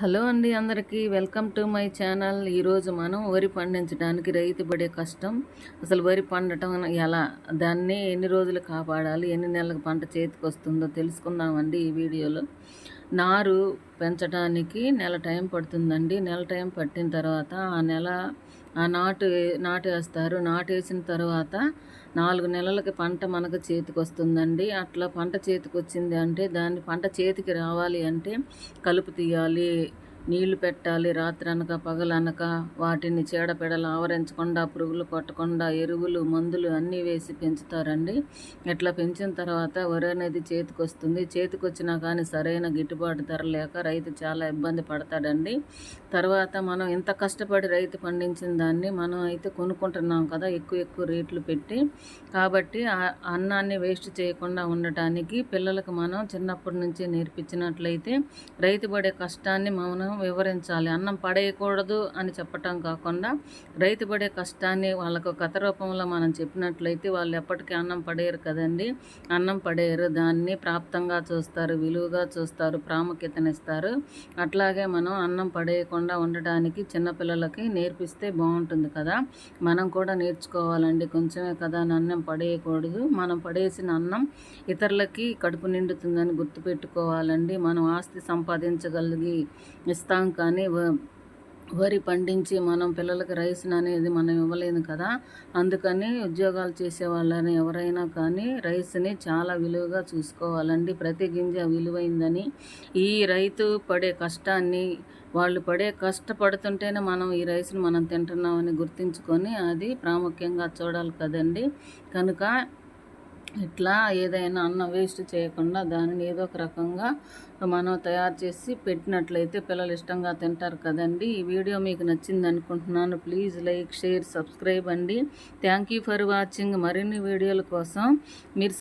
Hello అండి అందరికీ. Welcome to my channel. ఈరోజు మనం వరి పండించడానికి రైతు పడే కష్టం. అసలు వరి పండటం ఎలా? దాన్ని ఎన్ని రోజులు కాపాడాలి? ఎన్ని నెలలకు పంట చేతికి వస్తుందో తెలుసుకుందామండి ఈ వీడియోలో. నారు పెంచడానికి నెల టైం పడుతుందండి. నెల టైం పట్టిన తర్వాత ఆ నెల ఆ నాటు నాటు వేస్తారు. నాటు వేసిన తర్వాత నాలుగు నెలలకి పంట మనకు చేతికి వస్తుందండి అట్లా పంట చేతికి వచ్చింది అంటే దాన్ని పంట చేతికి రావాలి అంటే కలుపు తీయాలి. నీళ్ళు పెట్టాలి రాత్రి అనక పగలనక వాటిని చీడపీడలు ఆవరించకుండా పురుగులు కొట్టకుండా ఎరువులు మందులు అన్నీ వేసి పెంచుతారండి. ఇట్లా పెంచిన తర్వాత వరి అనేది చేతికొస్తుంది. చేతికొచ్చినా కానీ సరైన గిట్టుబాటు ధర లేక రైతు చాలా ఇబ్బంది పడతాడండి. తర్వాత మనం ఇంత కష్టపడి రైతు పండించిన దాన్ని మనం అయితే కొనుక్కుంటున్నాం కదా ఎక్కువ ఎక్కువ రేట్లు పెట్టి. కాబట్టి అన్నాన్ని వేస్ట్ చేయకుండా ఉండటానికి పిల్లలకు మనం చిన్నప్పటి నుంచి నేర్పించినట్లయితే రైతు పడే కష్టాన్ని మనం వివరించాలి. అన్నం పడేయకూడదు అని చెప్పటం కాకుండా రైతు పడే కష్టాన్ని వాళ్ళకు కథ రూపంలో మనం చెప్పినట్లయితే వాళ్ళు ఎప్పటికీ అన్నం పడేయరు కదండి. అన్నం పడేయరు. దాన్ని ప్రాప్తంగా చూస్తారు విలువగా చూస్తారు ప్రాముఖ్యతనిస్తారు. అట్లాగే మనం అన్నం పడేయకుండా ఉండటానికి చిన్నపిల్లలకి నేర్పిస్తే బాగుంటుంది కదా. మనం కూడా నేర్చుకోవాలండి. కొంచెమే కదా అని అన్నం పడేయకూడదు. మనం పడేసిన అన్నం ఇతరులకి కడుపు నిండుతుందని గుర్తుపెట్టుకోవాలండి. మనం ఆస్తి సంపాదించగలిగి ఇస్తాం కానీ వరి పండించి మనం పిల్లలకి రైస్ అనేది మనం ఇవ్వలేదు కదా. అందుకని ఉద్యోగాలు చేసే వాళ్ళని ఎవరైనా కానీ రైస్ని చాలా విలువగా చూసుకోవాలండి. ప్రతి గింజ విలువైందని. ఈ రైతు పడే కష్టాన్ని వాళ్ళు పడే కష్టపడుతుంటేనే మనం ఈ రైస్ని మనం తింటున్నామని గుర్తించుకొని అది ప్రాముఖ్యంగా చూడాలి కదండి. కనుక ఇట్లా ఏదైనా అన్నం వేస్ట్ చేయకుండా దానిని ఏదో ఒక రకంగా మనం తయారు చేసి పెట్టినట్లయితే పిల్లలు ఇష్టంగా తింటారు కదండి. ఈ వీడియో మీకు నచ్చింది అనుకుంటున్నాను. ప్లీజ్ లైక్ షేర్ సబ్స్క్రైబ్ అండి. Thank you for watching. మరిన్ని వీడియోల కోసం మీరు